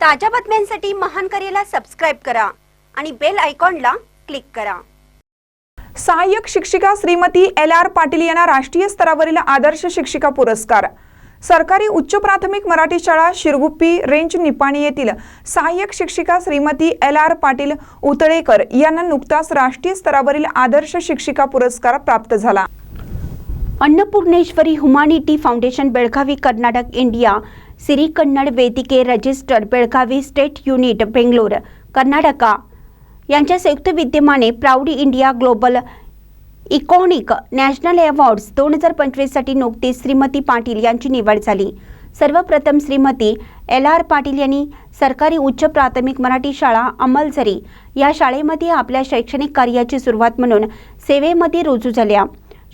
ताज्या बातम्यांसाठी महान करेला सबस्क्राईब करा आणि बेल आयकॉनला क्लिक करा. सहाय्यक शिक्षिका श्रीमती एल आर पाटील यांना राष्ट्रीय स्तरावरील आदर्श शिक्षिका पुरस्कार. सरकारी उच्च प्राथमिक मराठी शाळा शिरगुप्पी रेंज निपाणी येथील सहाय्यक शिक्षिका श्रीमती एल आर पाटील उतळेकर यांना नुकताच राष्ट्रीय स्तरावरील आदर्श शिक्षिका पुरस्कार प्राप्त झाला. Annapurneshwari humanity foundation Belagavi Karnataka India ಸಿರಿ कन्नड ವೇದಿಕೆ register Belagavi state unit Bangalore Karnataka यांच्या संयुक्त विद्यमाने proud India global iconic national awards दोन हजार पंचवीससाठी नुकतीच श्रीमती पाटील यांची निवड झाली सर्वप्रथम श्रीमती एल आर पाटील यांनी सरकारी उच्च प्राथमिक मराठी शाळा अंमलझरी या शाळेमध्ये आपल्या शैक्षणिक कार्याची सुरुवात म्हणून सेवेमध्ये रुजू झाल्या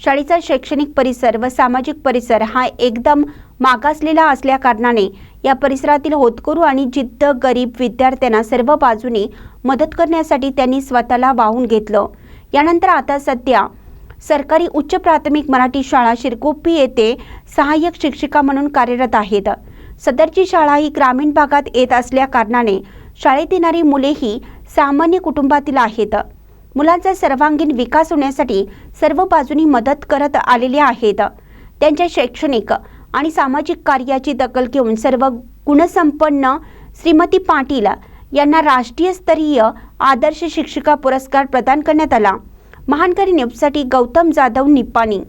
शाळेचा शैक्षणिक परिसर व सामाजिक परिसर हा एकदम मागासलेला असल्याकारणाने या परिसरातील होतकरू आणि जिद्द गरीब विद्यार्थ्यांना सर्व बाजूने मदत करण्यासाठी त्यांनी स्वतःला वाहून घेतलं. यानंतर आता सध्या सरकारी उच्च प्राथमिक मराठी शाळा शिरकोप्पी येथे सहाय्यक शिक्षिका म्हणून कार्यरत आहेत. सदरची शाळा ही ग्रामीण भागात येत असल्याकारणाने शाळेत येणारी मुलेही सामान्य कुटुंबातील आहेत. मुलांचा सर्वांगीण विकास होण्यासाठी सर्व बाजूनी मदत करत आलेले आहेत. त्यांच्या शैक्षणिक आणि सामाजिक कार्याची दखल घेऊन सर्व गुणसंपन्न श्रीमती पाटील यांना राष्ट्रीय स्तरीय आदर्श शिक्षिका पुरस्कार प्रदान करण्यात आला. महानकरी न्यूजसाठी गौतम जाधव निप्पाणी